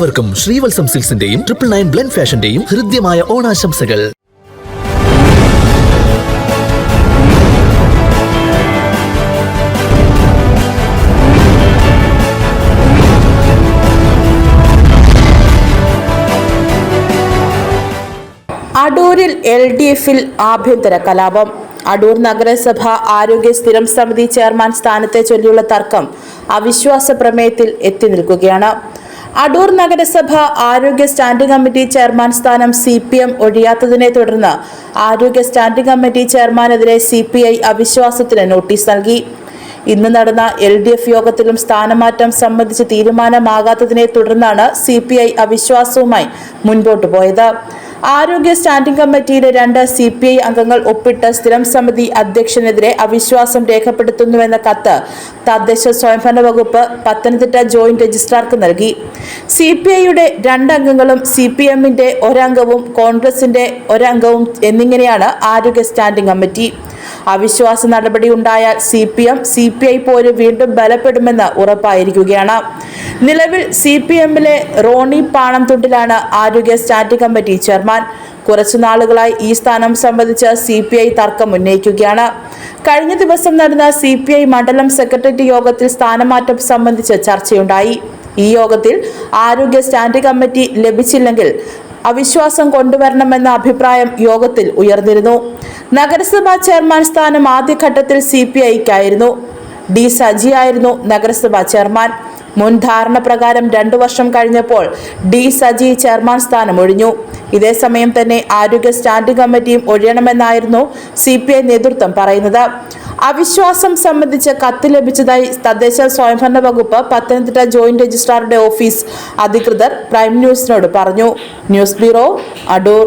അവർക്കും ശ്രീവത്സം സിൽസിന്റെയും triple nine blend ഫാഷന്റെയും ഹൃദ്യമായ ഓണാശംസകൾ. അടൂരിൽ എൽ ഡി എഫിൽ ആഭ്യന്തര കലാപം. അടൂർ നഗരസഭ ആരോഗ്യ സ്ഥിരം സമിതി ചെയർമാൻ സ്ഥാനത്തെ ചൊല്ലിയുള്ള തർക്കം അവിശ്വാസ പ്രമേയത്തിൽ എത്തി നിൽക്കുകയാണ്. അടൂർ നഗരസഭ ആരോഗ്യ സ്റ്റാൻഡിംഗ് കമ്മിറ്റി ചെയർമാൻ സ്ഥാനം സി പി എം ഒഴിയാത്തതിനെ തുടർന്ന് ആരോഗ്യ സ്റ്റാൻഡിംഗ് കമ്മിറ്റി ചെയർമാനെതിരെ സി പി ഐ അവിശ്വാസത്തിന് നോട്ടീസ് നൽകി. ഇന്ന് നടന്ന എൽ ഡി എഫ് യോഗത്തിലും സ്ഥാനമാറ്റം സംബന്ധിച്ച് തീരുമാനമാകാത്തതിനെ തുടർന്നാണ് സി പി ഐ അവിശ്വാസവുമായി മുൻപോട്ടു പോയത്. ആരോഗ്യ സ്റ്റാൻഡിംഗ് കമ്മിറ്റിയിലെ രണ്ട് സി പി ഐ അംഗങ്ങൾ ഒപ്പിട്ട് സ്ഥിരം സമിതി അധ്യക്ഷനെതിരെ അവിശ്വാസം രേഖപ്പെടുത്തുന്നുവെന്ന കത്ത് തദ്ദേശ സ്വയംഭരണ വകുപ്പ് പത്തനംതിട്ട ജോയിന്റ് രജിസ്ട്രാർക്ക് നൽകി. സി പി ഐയുടെ രണ്ടംഗങ്ങളും സി പി എമ്മിന്റെ ഒരംഗവും കോൺഗ്രസിന്റെ ഒരംഗവും എന്നിങ്ങനെയാണ് ആരോഗ്യ സ്റ്റാൻഡിംഗ് കമ്മിറ്റി. അവിശ്വാസ നടപടി ഉണ്ടായാൽ C P M C P I പോലും വീണ്ടും ബലപ്പെടുമെന്ന് ഉറപ്പായിരിക്കുകയാണ്. നിലവിൽ സി പി എമ്മിലെ റോണി പാണംതുണ്ടിലാണ് ആരോഗ്യ സ്റ്റാൻഡിംഗ് കമ്മിറ്റി ചെയർമാൻ. കുറച്ചു നാളുകളായി ഈ സ്ഥാനം സംബന്ധിച്ച് സി പി ഐ തർക്കം ഉന്നയിക്കുകയാണ്. കഴിഞ്ഞ ദിവസം നടന്ന സി പി ഐ മണ്ഡലം സെക്രട്ടേറിയറ്റ് യോഗത്തിൽ സ്ഥാനമാറ്റം സംബന്ധിച്ച് ചർച്ചയുണ്ടായി. ഈ യോഗത്തിൽ ആരോഗ്യ സ്റ്റാൻഡിംഗ് കമ്മിറ്റി ലഭിച്ചില്ലെങ്കിൽ അവിശ്വാസം കൊണ്ടുവരണമെന്ന അഭിപ്രായം യോഗത്തിൽ ഉയർന്നിരുന്നു. നഗരസഭാ ചെയർമാൻ സ്ഥാനം ആദ്യഘട്ടത്തിൽ സി പി ഐക്കായിരുന്നു. ഡി സജിയായിരുന്നു നഗരസഭാ ചെയർമാൻ. മുൻ ധാരണ പ്രകാരം രണ്ടു വർഷം കഴിഞ്ഞപ്പോൾ ഡി സജി ചെയർമാൻ സ്ഥാനം ഒഴിഞ്ഞു. ഇതേസമയം തന്നെ ആരോഗ്യ സ്റ്റാൻഡിംഗ് കമ്മിറ്റിയും ഒഴിയണമെന്നായിരുന്നു സി പി ഐ നേതൃത്വം പറയുന്നത്. അവിശ്വാസം സംബന്ധിച്ച് കത്ത് ലഭിച്ചതായി തദ്ദേശ സ്വയംഭരണ വകുപ്പ് പത്തനംതിട്ട ജോയിന്റ് രജിസ്ട്രാറുടെ ഓഫീസ് അധികൃതർ പ്രൈം ന്യൂസിനോട് പറഞ്ഞു. News bureau Adoor.